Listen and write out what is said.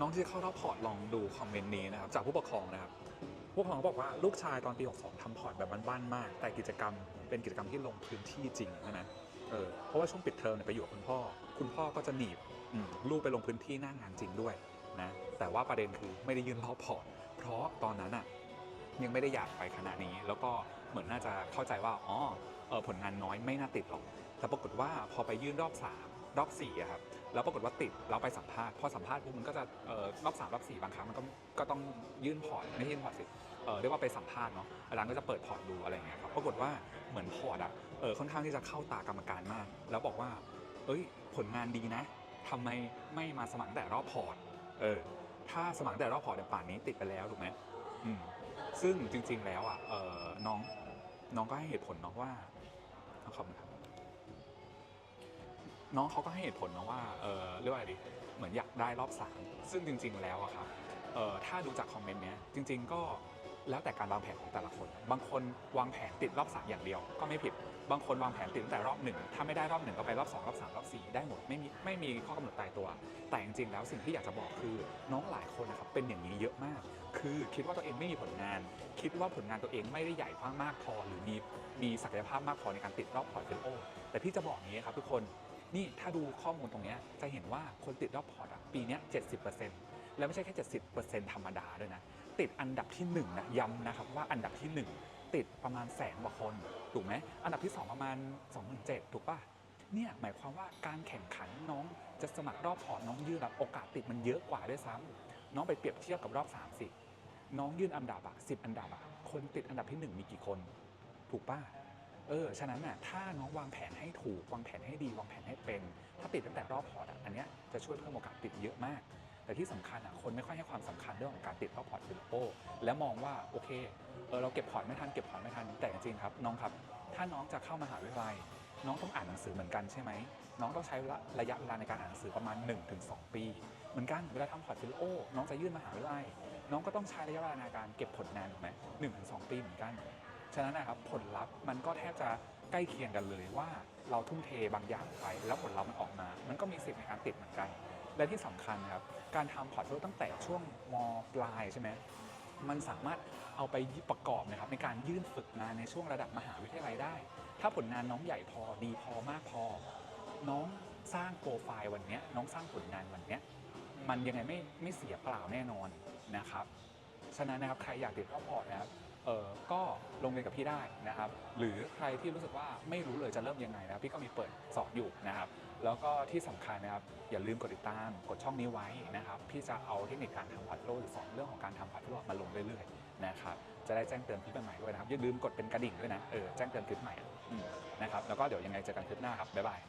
น้องที่เข้ารอบพอร์ตลองดูคอมเมนต์นี้นะครับจากผู้ปกครองนะครับผู้ปกครองบอกว่าลูกชายตอนปี62ทำพอร์ตแบบบ้านๆมาก แต่กิจกรรมเป็นกิจกรรมที่ลงพื้นที่จริงนะนะเออเพราะว่าช่วงปิดเทอมเนี่ยไปอยู่กับคุณพ่อ คุณพ่อก็จะหนีบลูกไปลงพื้นที่หน้างานจริงด้วยนะแต่ว่าประเด็นคือไม่ได้ยื่นรอบพอร์ต เพราะตอนนั้นอะยังไม่ได้อยากไปคณะนี้ แล้วก็เหมือนน่าจะเข้าใจว่าอ๋อเออผลงานน้อยไม่น่าติดหรอกแต่ปรากฏว่าพอไปยื่นรอบสาม รอบสี่อะครับแล้วปรากฏว่าติดแล้วไปสัมภาษณ์พอสัมภาษณ์ปุ๊บมันก็จะเอ่อรอบสามรอบสี่บางครั้งมันก็ก็ต้องยื่นพอร์ตไม่ใช่ยื่นพอร์ตสิเออเรียกว่าไปสัมภาษณ์เนาะอาจารย์ก็จะเปิดพอร์ตดูอะไรอย่างเงี้ยครับปรากฏว่าเหมือนพอร์ตอะเออค่อนข้างที่จะเข้าตากรรมการมาก แล้วบอกว่า เอ้ยผลงานดีนะทำไมไม่มาสมัครแต่รอบพอร์ตเออถ้าสมัครแต่รอบพอร์ตในยวป่านนี้ติดไปแล้วถูกไหมอืมซึ่งจริงๆแล้วอะเออน้องน้องก็ให้เหตุผลเนาะว่า น้องเขาก็ให้เหตุผลนะว่าเออเรียกว่าอะไรดีเหมือนอยากได้รอบสามซึ่งจริง ๆ แล้วอะครับเออถ้าดูจากคอมเมนต์เนี้ยจริง ๆ ก็แล้วแต่การวางแผนของแต่ละคน บางคนวางแผนติดรอบสามอย่างเดียวก็ไม่ผิด บางคนวางแผนติดตั้งแต่รอบหนึ่งถ้าไม่ได้รอบหนึ่งก็ไปรอบสองรอบสามรอบสี่ได้หมดไม่มีไม่มีข้อกำหนดตายตัว แต่จริงๆแล้วสิ่งที่อยากจะบอกคือน้องหลายคนนะครับเป็นอย่างนี้เยอะมาก คือคิดว่าตัวเองไม่มีผลงาน คิดว่าผลงานตัวเองไม่ได้ใหญ่มากพอหรือมีมีศักยภาพมากพอในการติดรอบพอร์ตเฟลโอแต่พี่จะบอกงนี้ครับทุกคน นี่ถ้าดูข้อมูลตรงนี้จะเห็นว่าคนติดรอบพอร์ตอะปีเนี้ย70%แล้วไม่ใช่แค่ 70%ธรรมดาด้วยนะ ติดอันดับที่1นะย้ำนะครับว่าอันดับที่ 1 ติดประมาณแสนกว่าคน ถูกไหมอันดับที่ 2 ประมาณ 27,000ถูกป่ะเนี่ยหมายความว่าการแข่งขันน้องจะสมัครรอบพอร์ตน้องยื่นรับโอกาสติดมันเยอะกว่าด้วยซ้ำน้องไปเปรียบเทียบกับรอบ3สิน้องยื่นอันดับอะ10อันดับอะคนติดอันดับที่ 1 มีกี่คน ถูกป่ะ เออ ฉะนั้นน่ะ ถ้าน้องวางแผนให้ถูก วางแผนให้ดี วางแผนให้เป็น ถ้าติดตั้งแต่รอบพอร์ตอะ อันเนี้ยจะช่วยเพิ่มโอกาสติดเยอะมาก แต่ที่สำคัญอะ คนไม่ค่อยให้ความสำคัญเรื่องของการติดรอบพอร์ตฟิลโอแล้วมองว่า โอเค เออ เราเก็บพอร์ตไม่ทัน เก็บพอร์ตไม่ทัน แต่จริงครับ น้องครับ ถ้าน้องจะเข้ามหาวิทยาลัย น้องต้องอ่านหนังสือเหมือนกันใช่ไหม น้องต้องใช้ระยะเวลาในการอ่านหนังสือประมาณ 1-2 ปี เหมือนกันเวลาทำพอร์ตฟิลโอน้องจะยื่นมหาวิทยาลัย น้องก็ต้องใช้ระยะเวลาในการเก็บผลงานถูกไหมหนึ่งถึงสองปีเหมือนกัน ฉะนั้นนะครับผลลัพธ์มันก็แทบจะใกล้เคียงกันเลยว่าเราทุ่มเทบางอย่างไป แล้วผลลัพธ์มันออกมา มันก็มีสิทธิ์ในการติดเหมือนกัน และที่สำคัญนะครับการทำพอร์ตโฟลิโอตั้งแต่ช่วงมปลายใช่ไหมมันสามารถเอาไปประกอบนะครับในการยื่นฝึกงานในช่วงระดับมหาวิทยาลัยได้ ถ้าผลงานน้องใหญ่พอดีพอมากพอ น้องสร้างโปรไฟล์วันนี้น้องสร้างผลงานวันนี้มันยังไงไม่ไม่เสียเปล่าแน่นอนนะครับ ฉะนั้นนะครับใครอยากติดรอบพอร์ตนะครับ เออก็ลงเรียนกับพี่ได้นะครับ หรือใครที่รู้สึกว่าไม่รู้เลยจะเริ่มยังไงนะครับพี่ก็มีเปิดสอนอยู่นะครับ แล้วก็ที่สำคัญนะครับอย่าลืมกดติดตามกดช่องนี้ไว้นะครับ พี่จะเอาเทคนิคการทำพอร์ตโฟลิโอหรือสอนเรื่องของการทำพอร์ตโฟลิโอมาลงเรื่อยๆนะครับจะได้แจ้งเตือนคลิปใหม่ด้วยนะครับอย่าลืมกดเป็นกระดิ่งด้วยนะเออแจ้งเตือนคลิปใหม่นะครับแล้วก็เดี๋ยวยังไงเจอกันคลิปหน้าครับบ๊ายบาย